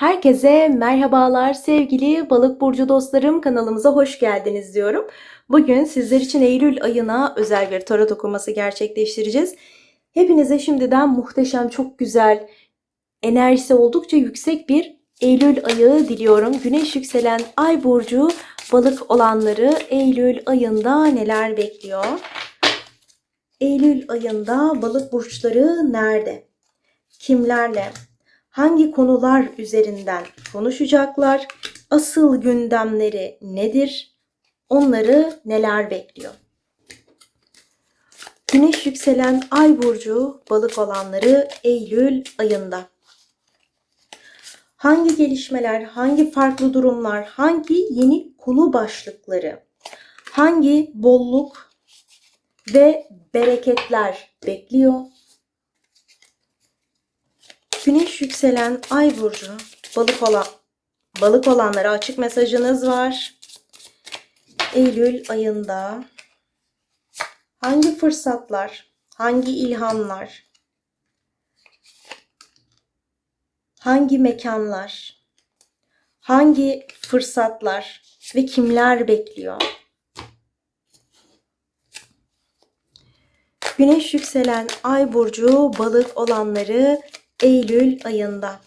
Herkese merhabalar sevgili balık burcu dostlarım kanalımıza hoş geldiniz diyorum. Bugün sizler için Eylül ayına özel bir tarot okuması gerçekleştireceğiz. Hepinize şimdiden muhteşem, çok güzel, enerjisi oldukça yüksek bir Eylül ayı diliyorum. Güneş yükselen ay burcu balık olanları Eylül ayında neler bekliyor? Eylül ayında balık burçları nerede? Kimlerle? Hangi konular üzerinden konuşacaklar? Asıl gündemleri nedir? Onları neler bekliyor? Güneş yükselen ay burcu balık olanları Eylül ayında. Hangi gelişmeler, hangi farklı durumlar, hangi yeni konu başlıkları, hangi bolluk ve bereketler bekliyor? Güneş yükselen ay burcu balık olan balık olanlara açık mesajınız var. Eylül ayında hangi fırsatlar, hangi ilhamlar, hangi mekanlar, hangi fırsatlar ve kimler bekliyor? Güneş yükselen ay burcu balık olanları Eylül ayında.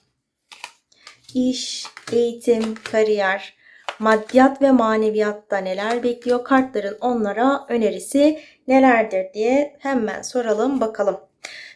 İş, eğitim, kariyer, maddiyat ve maneviyatta neler bekliyor? Kartların onlara önerisi nelerdir diye hemen soralım bakalım.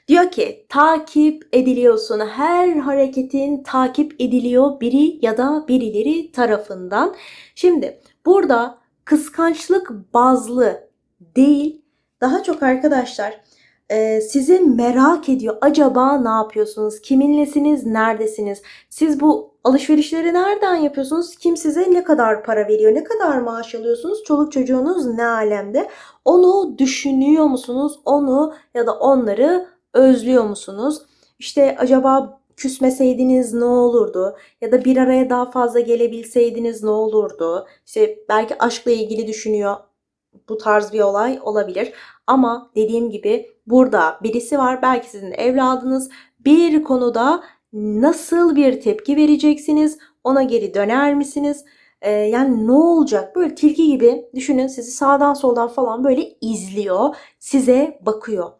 Diyor ki takip ediliyorsun. Her hareketin takip ediliyor biri ya da birileri tarafından. Şimdi burada kıskançlık bazlı değil. Daha çok arkadaşlar e, sizi merak ediyor. Acaba ne yapıyorsunuz? Kiminlesiniz? Neredesiniz? Siz bu alışverişleri nereden yapıyorsunuz? Kim size ne kadar para veriyor? Ne kadar maaş alıyorsunuz? Çoluk çocuğunuz ne alemde? Onu düşünüyor musunuz? Onu ya da onları özlüyor musunuz? İşte acaba küsmeseydiniz ne olurdu? Ya da bir araya daha fazla gelebilseydiniz ne olurdu? İşte belki aşkla ilgili düşünüyor. Bu tarz bir olay olabilir. Ama dediğim gibi burada birisi var. Belki sizin evladınız. Bir konuda nasıl bir tepki vereceksiniz? Ona geri döner misiniz? Ee, yani ne olacak? Böyle tilki gibi düşünün sizi sağdan soldan falan böyle izliyor. Size bakıyor.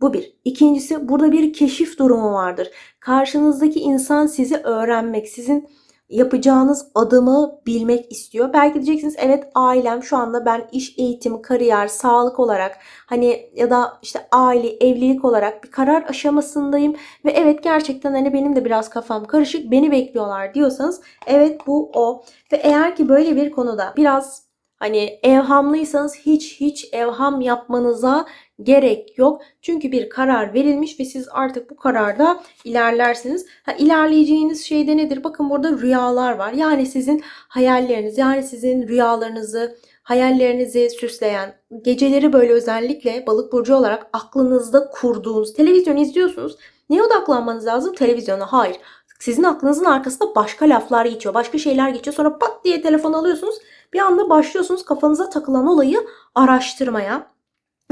Bu bir. İkincisi burada bir keşif durumu vardır. Karşınızdaki insan sizi öğrenmek, sizin yapacağınız adımı bilmek istiyor. Belki diyeceksiniz evet ailem şu anda ben iş, eğitim, kariyer, sağlık olarak hani ya da işte aile, evlilik olarak bir karar aşamasındayım ve evet gerçekten hani benim de biraz kafam karışık beni bekliyorlar diyorsanız evet bu o ve eğer ki böyle bir konuda biraz Hani evhamlıysanız hiç hiç evham yapmanıza gerek yok. Çünkü bir karar verilmiş ve siz artık bu kararda ilerlersiniz. Ha, ilerleyeceğiniz şey de nedir? Bakın burada rüyalar var. Yani sizin hayalleriniz, yani sizin rüyalarınızı, hayallerinizi süsleyen, geceleri böyle özellikle balık burcu olarak aklınızda kurduğunuz, televizyon izliyorsunuz. Neye odaklanmanız lazım? Televizyona. Hayır. Sizin aklınızın arkasında başka laflar geçiyor, başka şeyler geçiyor. Sonra pat diye telefon alıyorsunuz. Bir anda başlıyorsunuz kafanıza takılan olayı araştırmaya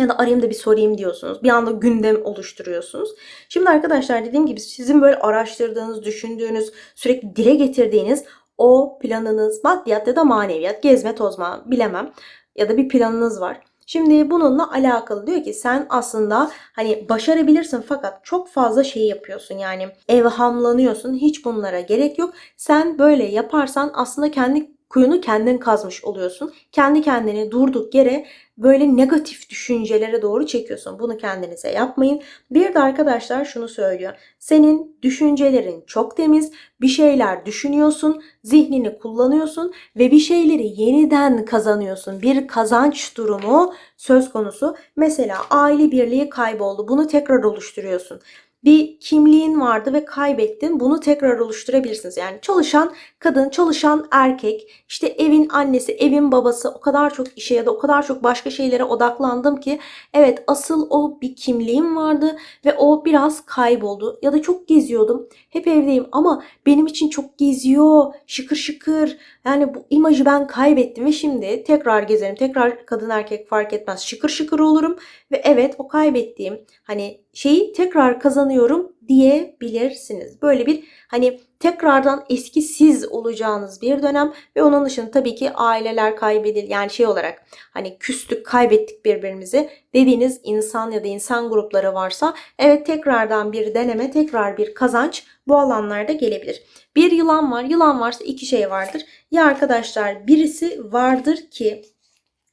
ya da arayayım da bir sorayım diyorsunuz. Bir anda gündem oluşturuyorsunuz. Şimdi arkadaşlar dediğim gibi sizin böyle araştırdığınız, düşündüğünüz, sürekli dile getirdiğiniz o planınız maddiyat ya da maneviyat, gezme tozma bilemem ya da bir planınız var. Şimdi bununla alakalı diyor ki sen aslında hani başarabilirsin fakat çok fazla şey yapıyorsun yani evhamlanıyorsun hiç bunlara gerek yok. Sen böyle yaparsan aslında kendi kuyunu kendin kazmış oluyorsun. Kendi kendini durduk yere böyle negatif düşüncelere doğru çekiyorsun. Bunu kendinize yapmayın. Bir de arkadaşlar şunu söylüyor. Senin düşüncelerin çok temiz. Bir şeyler düşünüyorsun, zihnini kullanıyorsun ve bir şeyleri yeniden kazanıyorsun. Bir kazanç durumu söz konusu. Mesela aile birliği kayboldu. Bunu tekrar oluşturuyorsun bir kimliğin vardı ve kaybettin. Bunu tekrar oluşturabilirsiniz. Yani çalışan kadın, çalışan erkek, işte evin annesi, evin babası o kadar çok işe ya da o kadar çok başka şeylere odaklandım ki evet asıl o bir kimliğim vardı ve o biraz kayboldu. Ya da çok geziyordum. Hep evdeyim ama benim için çok geziyor. Şıkır şıkır. Yani bu imajı ben kaybettim ve şimdi tekrar gezerim. Tekrar kadın erkek fark etmez. Şıkır şıkır olurum ve evet o kaybettiğim hani şeyi tekrar kazanıyorum kazanıyorum diyebilirsiniz. Böyle bir hani tekrardan eski siz olacağınız bir dönem ve onun dışında tabii ki aileler kaybedil yani şey olarak hani küstük kaybettik birbirimizi dediğiniz insan ya da insan grupları varsa evet tekrardan bir deneme tekrar bir kazanç bu alanlarda gelebilir. Bir yılan var yılan varsa iki şey vardır. Ya arkadaşlar birisi vardır ki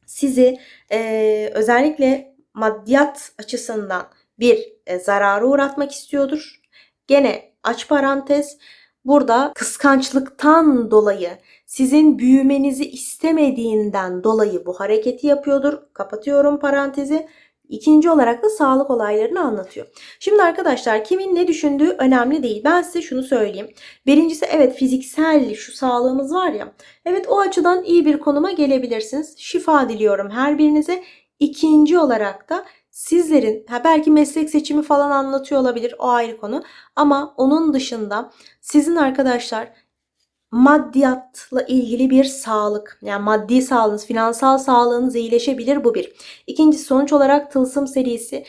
sizi eee, özellikle maddiyat açısından bir e, zarara uğratmak istiyordur. Gene aç parantez burada kıskançlıktan dolayı sizin büyümenizi istemediğinden dolayı bu hareketi yapıyordur. Kapatıyorum parantezi. İkinci olarak da sağlık olaylarını anlatıyor. Şimdi arkadaşlar kimin ne düşündüğü önemli değil. Ben size şunu söyleyeyim. Birincisi evet fiziksel şu sağlığımız var ya. Evet o açıdan iyi bir konuma gelebilirsiniz. Şifa diliyorum her birinize. İkinci olarak da sizlerin ha belki meslek seçimi falan anlatıyor olabilir o ayrı konu ama onun dışında sizin arkadaşlar maddiyatla ilgili bir sağlık yani maddi sağlığınız, finansal sağlığınız iyileşebilir bu bir. İkincisi sonuç olarak Tılsım serisi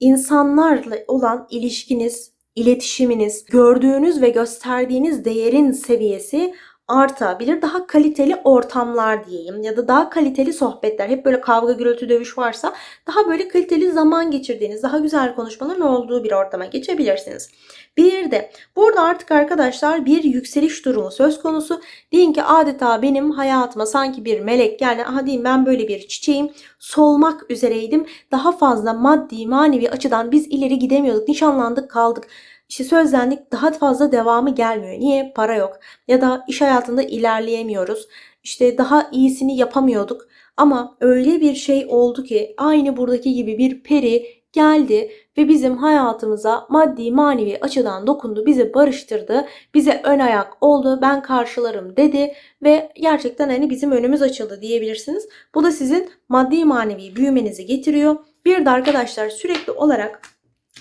insanlarla olan ilişkiniz, iletişiminiz, gördüğünüz ve gösterdiğiniz değerin seviyesi artabilir. Daha kaliteli ortamlar diyeyim ya da daha kaliteli sohbetler. Hep böyle kavga, gürültü, dövüş varsa daha böyle kaliteli zaman geçirdiğiniz, daha güzel konuşmaların olduğu bir ortama geçebilirsiniz. Bir de burada artık arkadaşlar bir yükseliş durumu söz konusu. Deyin ki adeta benim hayatıma sanki bir melek geldi. Aha diyeyim ben böyle bir çiçeğim. Solmak üzereydim. Daha fazla maddi manevi açıdan biz ileri gidemiyorduk. Nişanlandık kaldık. İşte sözlendik daha fazla devamı gelmiyor. Niye? Para yok. Ya da iş hayatında ilerleyemiyoruz. İşte daha iyisini yapamıyorduk. Ama öyle bir şey oldu ki aynı buradaki gibi bir peri geldi ve bizim hayatımıza maddi manevi açıdan dokundu, bizi barıştırdı, bize ön ayak oldu, ben karşılarım dedi ve gerçekten hani bizim önümüz açıldı diyebilirsiniz. Bu da sizin maddi manevi büyümenizi getiriyor. Bir de arkadaşlar sürekli olarak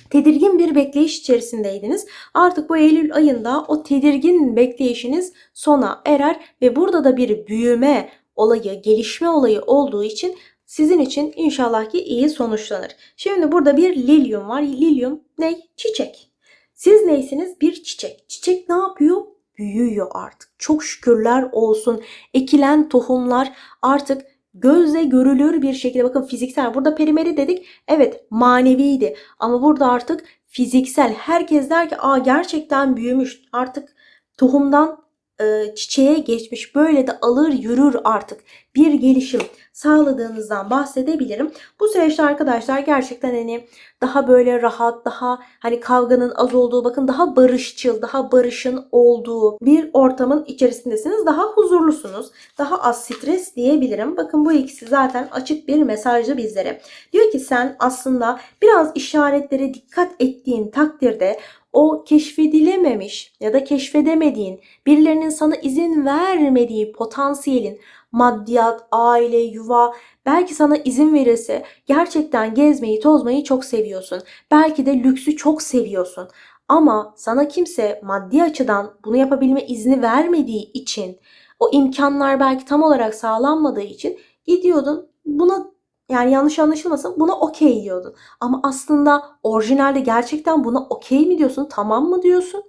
tedirgin bir bekleyiş içerisindeydiniz. Artık bu Eylül ayında o tedirgin bekleyişiniz sona erer ve burada da bir büyüme olayı, gelişme olayı olduğu için sizin için inşallah ki iyi sonuçlanır. Şimdi burada bir lilyum var. Lilyum ne? Çiçek. Siz neysiniz? Bir çiçek. Çiçek ne yapıyor? Büyüyor artık. Çok şükürler olsun. Ekilen tohumlar artık gözle görülür bir şekilde. Bakın fiziksel burada perimeri dedik. Evet maneviydi. Ama burada artık fiziksel. Herkes der ki aa gerçekten büyümüş. Artık tohumdan e, çiçeğe geçmiş böyle de alır yürür artık bir gelişim sağladığınızdan bahsedebilirim. Bu süreçte arkadaşlar gerçekten hani daha böyle rahat, daha hani kavganın az olduğu, bakın daha barışçıl, daha barışın olduğu bir ortamın içerisindesiniz. Daha huzurlusunuz, daha az stres diyebilirim. Bakın bu ikisi zaten açık bir mesajı bizlere. Diyor ki sen aslında biraz işaretlere dikkat ettiğin takdirde o keşfedilememiş ya da keşfedemediğin, birilerinin sana izin vermediği potansiyelin maddiyat, aile, yuva belki sana izin verirse gerçekten gezmeyi, tozmayı çok seviyorsun. Belki de lüksü çok seviyorsun. Ama sana kimse maddi açıdan bunu yapabilme izni vermediği için o imkanlar belki tam olarak sağlanmadığı için gidiyordun buna yani yanlış anlaşılmasın buna okey diyordun. Ama aslında orijinalde gerçekten buna okey mi diyorsun? Tamam mı diyorsun?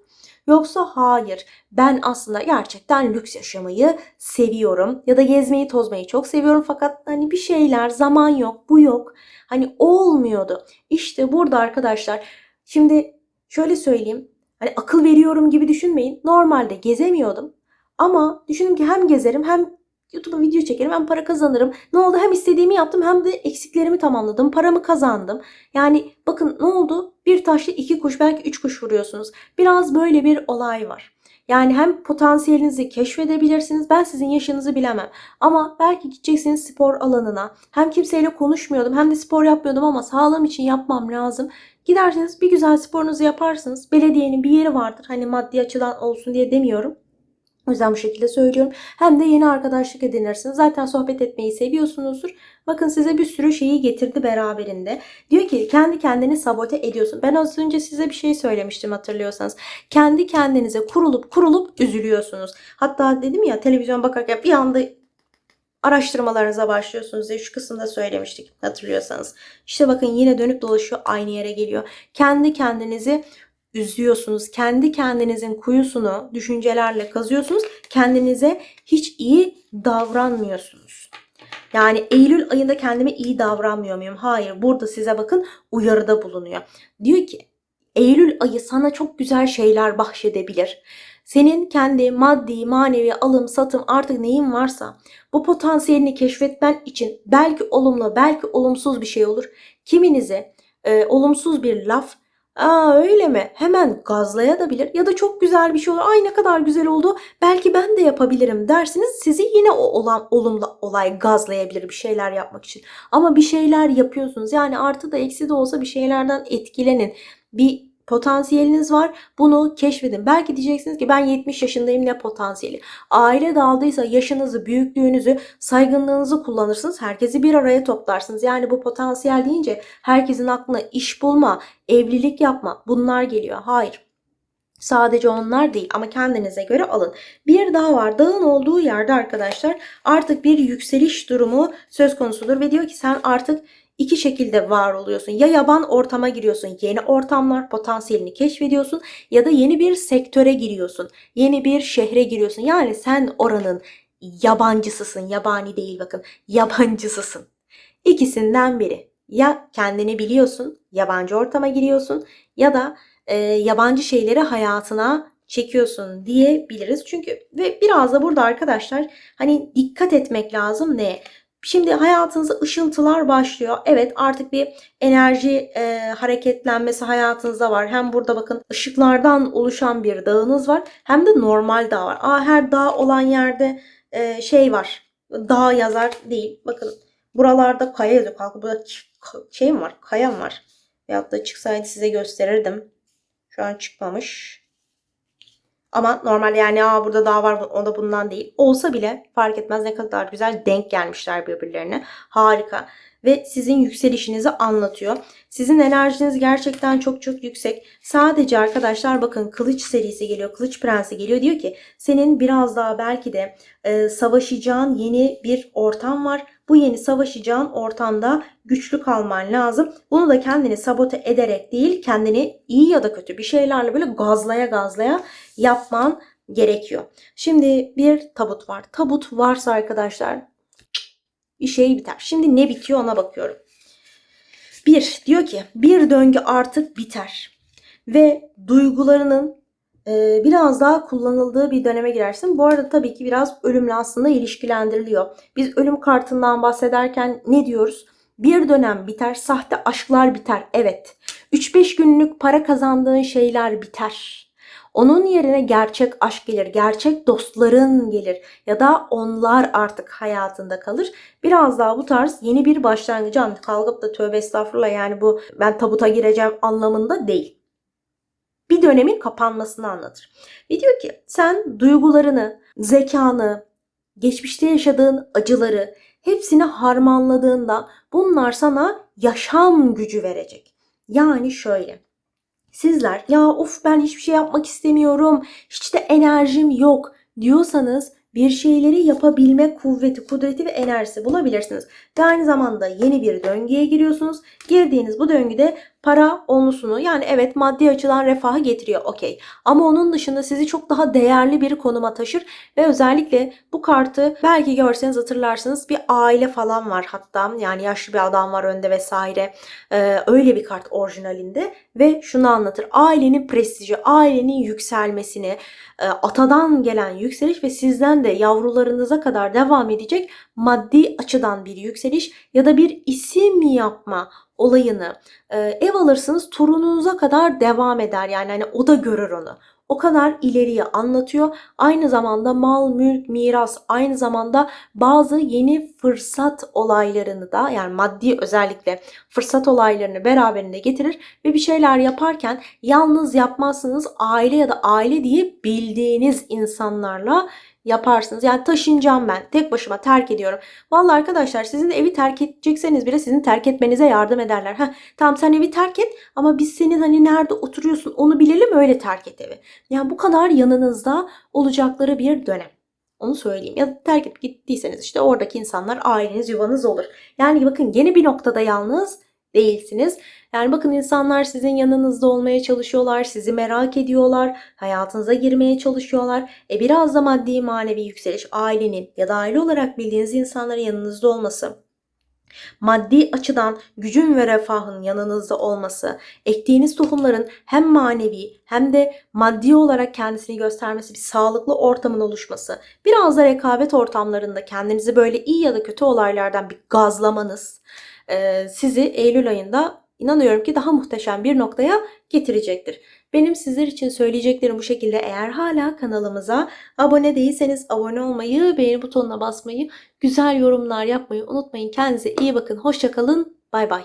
Yoksa hayır ben aslında gerçekten lüks yaşamayı seviyorum ya da gezmeyi tozmayı çok seviyorum fakat hani bir şeyler zaman yok bu yok hani olmuyordu. İşte burada arkadaşlar şimdi şöyle söyleyeyim hani akıl veriyorum gibi düşünmeyin normalde gezemiyordum ama düşündüm ki hem gezerim hem YouTube'a video çekerim hem para kazanırım. Ne oldu? Hem istediğimi yaptım hem de eksiklerimi tamamladım. Paramı kazandım. Yani bakın ne oldu? Bir taşla iki kuş belki üç kuş vuruyorsunuz. Biraz böyle bir olay var. Yani hem potansiyelinizi keşfedebilirsiniz. Ben sizin yaşınızı bilemem. Ama belki gideceksiniz spor alanına. Hem kimseyle konuşmuyordum hem de spor yapmıyordum ama sağlığım için yapmam lazım. Gidersiniz bir güzel sporunuzu yaparsınız. Belediyenin bir yeri vardır. Hani maddi açıdan olsun diye demiyorum. O yüzden bu şekilde söylüyorum. Hem de yeni arkadaşlık edinirsiniz. Zaten sohbet etmeyi seviyorsunuzdur. Bakın size bir sürü şeyi getirdi beraberinde. Diyor ki kendi kendini sabote ediyorsun. Ben az önce size bir şey söylemiştim hatırlıyorsanız. Kendi kendinize kurulup kurulup üzülüyorsunuz. Hatta dedim ya televizyon bakarken bir anda araştırmalarınıza başlıyorsunuz diye şu kısımda söylemiştik hatırlıyorsanız. İşte bakın yine dönüp dolaşıyor aynı yere geliyor. Kendi kendinizi üzüyorsunuz. Kendi kendinizin kuyusunu düşüncelerle kazıyorsunuz. Kendinize hiç iyi davranmıyorsunuz. Yani Eylül ayında kendime iyi davranmıyor muyum? Hayır. Burada size bakın uyarıda bulunuyor. Diyor ki Eylül ayı sana çok güzel şeyler bahşedebilir. Senin kendi maddi, manevi alım, satım artık neyin varsa bu potansiyelini keşfetmen için belki olumlu, belki olumsuz bir şey olur. Kiminize e, olumsuz bir laf, aa öyle mi? Hemen gazlayabilir ya da çok güzel bir şey olur. Ay ne kadar güzel oldu. Belki ben de yapabilirim dersiniz. Sizi yine o olan olumlu olay gazlayabilir bir şeyler yapmak için. Ama bir şeyler yapıyorsunuz. Yani artı da eksi de olsa bir şeylerden etkilenin. Bir potansiyeliniz var. Bunu keşfedin. Belki diyeceksiniz ki ben 70 yaşındayım ne potansiyeli. Aile dağıldıysa yaşınızı, büyüklüğünüzü, saygınlığınızı kullanırsınız. Herkesi bir araya toplarsınız. Yani bu potansiyel deyince herkesin aklına iş bulma, evlilik yapma bunlar geliyor. Hayır. Sadece onlar değil ama kendinize göre alın. Bir daha var. Dağın olduğu yerde arkadaşlar artık bir yükseliş durumu söz konusudur ve diyor ki sen artık iki şekilde var oluyorsun. Ya yaban ortama giriyorsun, yeni ortamlar potansiyelini keşfediyorsun ya da yeni bir sektöre giriyorsun. Yeni bir şehre giriyorsun. Yani sen oranın yabancısısın. Yabani değil bakın. Yabancısısın. İkisinden biri. Ya kendini biliyorsun, yabancı ortama giriyorsun ya da e, yabancı şeyleri hayatına çekiyorsun diyebiliriz. Çünkü ve biraz da burada arkadaşlar hani dikkat etmek lazım ne? Şimdi hayatınıza ışıltılar başlıyor. Evet artık bir enerji e, hareketlenmesi hayatınızda var. Hem burada bakın ışıklardan oluşan bir dağınız var. Hem de normal dağ var. Aa, her dağ olan yerde e, şey var. Dağ yazar değil. Bakın buralarda kaya yazıyor. Kalkıp burada şey mi var? Kaya mı var? Veyahut da çıksaydı size gösterirdim. Şu an çıkmamış. Ama normal yani Aa, burada daha var o da bundan değil. Olsa bile fark etmez ne kadar güzel denk gelmişler birbirlerine. Harika. Ve sizin yükselişinizi anlatıyor. Sizin enerjiniz gerçekten çok çok yüksek. Sadece arkadaşlar bakın kılıç serisi geliyor. Kılıç prensi geliyor. Diyor ki senin biraz daha belki de e, savaşacağın yeni bir ortam var. Bu yeni savaşacağın ortamda güçlü kalman lazım. Bunu da kendini sabote ederek değil, kendini iyi ya da kötü bir şeylerle böyle gazlaya gazlaya yapman gerekiyor. Şimdi bir tabut var. Tabut varsa arkadaşlar bir şey biter. Şimdi ne bitiyor ona bakıyorum. Bir diyor ki bir döngü artık biter ve duygularının e, biraz daha kullanıldığı bir döneme girersin. Bu arada tabii ki biraz ölümle aslında ilişkilendiriliyor. Biz ölüm kartından bahsederken ne diyoruz? Bir dönem biter, sahte aşklar biter. Evet. 3-5 günlük para kazandığın şeyler biter. Onun yerine gerçek aşk gelir, gerçek dostların gelir ya da onlar artık hayatında kalır. Biraz daha bu tarz yeni bir başlangıcı anlatır. Kalkıp da tövbe estağfurullah yani bu ben tabuta gireceğim anlamında değil. Bir dönemin kapanmasını anlatır. Ve diyor ki sen duygularını, zekanı, geçmişte yaşadığın acıları hepsini harmanladığında bunlar sana yaşam gücü verecek. Yani şöyle Sizler ya of ben hiçbir şey yapmak istemiyorum, hiç de enerjim yok diyorsanız bir şeyleri yapabilme kuvveti, kudreti ve enerjisi bulabilirsiniz. Ve aynı zamanda yeni bir döngüye giriyorsunuz. Girdiğiniz bu döngüde para onlusunu yani evet maddi açıdan refahı getiriyor okey. Ama onun dışında sizi çok daha değerli bir konuma taşır ve özellikle bu kartı belki görseniz hatırlarsınız bir aile falan var hatta yani yaşlı bir adam var önde vesaire ee, öyle bir kart orijinalinde ve şunu anlatır ailenin prestiji ailenin yükselmesini e, atadan gelen yükseliş ve sizden de yavrularınıza kadar devam edecek maddi açıdan bir yükseliş ya da bir isim yapma olayını e, ev alırsınız torununuza kadar devam eder. Yani hani o da görür onu. O kadar ileriye anlatıyor. Aynı zamanda mal, mülk, miras, aynı zamanda bazı yeni fırsat olaylarını da yani maddi özellikle fırsat olaylarını beraberinde getirir ve bir şeyler yaparken yalnız yapmazsınız aile ya da aile diye bildiğiniz insanlarla yaparsınız. Yani taşınacağım ben. Tek başıma terk ediyorum. Vallahi arkadaşlar sizin evi terk edecekseniz bile sizin terk etmenize yardım ederler. Heh, tamam sen evi terk et ama biz senin hani nerede oturuyorsun onu bilelim öyle terk et evi. Yani bu kadar yanınızda olacakları bir dönem. Onu söyleyeyim. Ya terk edip gittiyseniz işte oradaki insanlar aileniz, yuvanız olur. Yani bakın yeni bir noktada yalnız değilsiniz. Yani bakın insanlar sizin yanınızda olmaya çalışıyorlar, sizi merak ediyorlar, hayatınıza girmeye çalışıyorlar. E biraz da maddi manevi yükseliş ailenin ya da aile olarak bildiğiniz insanların yanınızda olması maddi açıdan gücün ve refahın yanınızda olması, ektiğiniz tohumların hem manevi hem de maddi olarak kendisini göstermesi, bir sağlıklı ortamın oluşması, biraz da rekabet ortamlarında kendinizi böyle iyi ya da kötü olaylardan bir gazlamanız e, sizi Eylül ayında inanıyorum ki daha muhteşem bir noktaya getirecektir. Benim sizler için söyleyeceklerim bu şekilde. Eğer hala kanalımıza abone değilseniz abone olmayı, beğeni butonuna basmayı güzel yorumlar yapmayı unutmayın. Kendinize iyi bakın. Hoşçakalın. Bay bay.